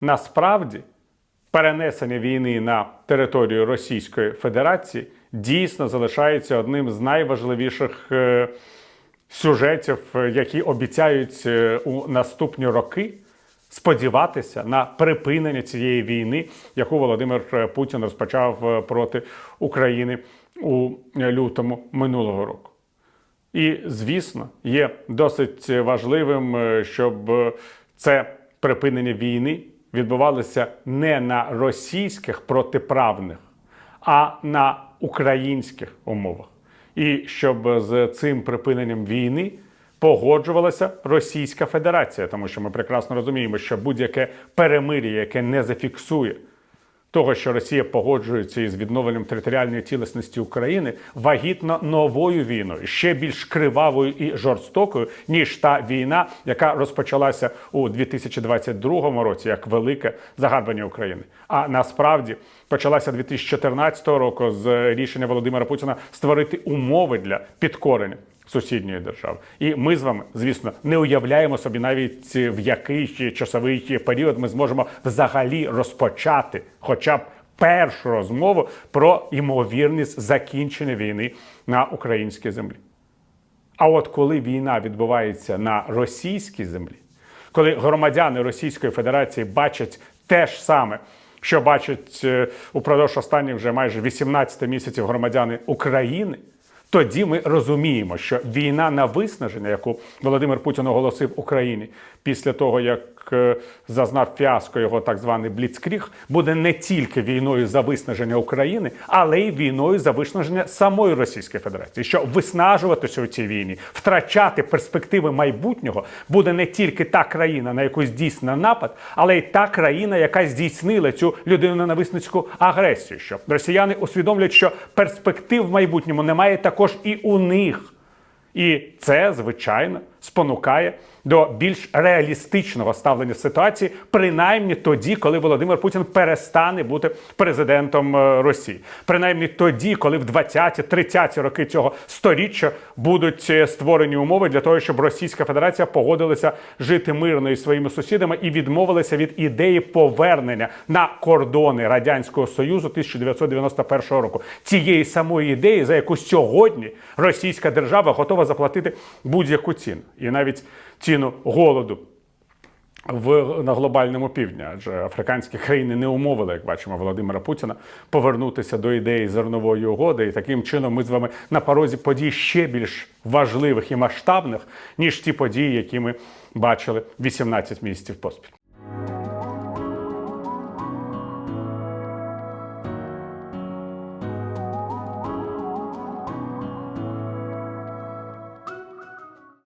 Насправді, перенесення війни на територію Російської Федерації дійсно залишається одним з найважливіших е, сюжетів, е, які обіцяють е, у наступні роки сподіватися на припинення цієї війни, яку Володимир Путін розпочав проти України у лютому минулого року. І, звісно, є досить важливим, щоб це припинення війни відбувалося не на російських протиправних, а на українських умовах. І щоб з цим припиненням війни погоджувалася Російська Федерація, тому що ми прекрасно розуміємо, що будь-яке перемир'я, яке не зафіксує того, що Росія погоджується із відновленням територіальної цілісності України, вагітно новою війною, ще більш кривавою і жорстокою, ніж та війна, яка розпочалася у 2022 році, як велике загарбання України. А насправді почалася 2014 року з рішення Володимира Путіна створити умови для підкорення сусідньої держави. І ми з вами, звісно, не уявляємо собі навіть в який часовий період ми зможемо взагалі розпочати, хоча б першу розмову про ймовірність закінчення війни на українській землі. А от коли війна відбувається на російській землі, коли громадяни Російської Федерації бачать те ж саме, що бачать е, упродовж останніх вже майже 18 місяців громадяни України, тоді ми розуміємо, що війна на виснаження, яку Володимир Путін оголосив Україні після того, як е, зазнав фіаско його так званий Бліцкріг, буде не тільки війною за виснаження України, але й війною за виснаження самої Російської Федерації. Що виснажуватися у цій війні, втрачати перспективи майбутнього буде не тільки та країна, на яку здійснено напад, але й та країна, яка здійснила цю людиноненависницьку агресію. Що росіяни усвідомлюють, що перспектив в майбутньому немає також і у них. І це, звичайно, спонукає до більш реалістичного ставлення ситуації, принаймні тоді, коли Володимир Путін перестане бути президентом е, Росії. Принаймні тоді, коли в 20-30 роки цього сторіччя будуть е, створені умови для того, щоб Російська Федерація погодилася жити мирно із своїми сусідами і відмовилася від ідеї повернення на кордони радянського союзу 1991 року. Цієї самої ідеї, за яку сьогодні Російська держава готова заплатити будь-яку ціну, і навіть ціну голоду. В на глобальному півдні, адже африканські країни не умовили, як бачимо, Володимира Путіна повернутися до ідеї зернової угоди, і таким чином ми з вами на порозі подій ще більш важливих і масштабних, ніж ті події, які ми бачили 18 місяців поспіль.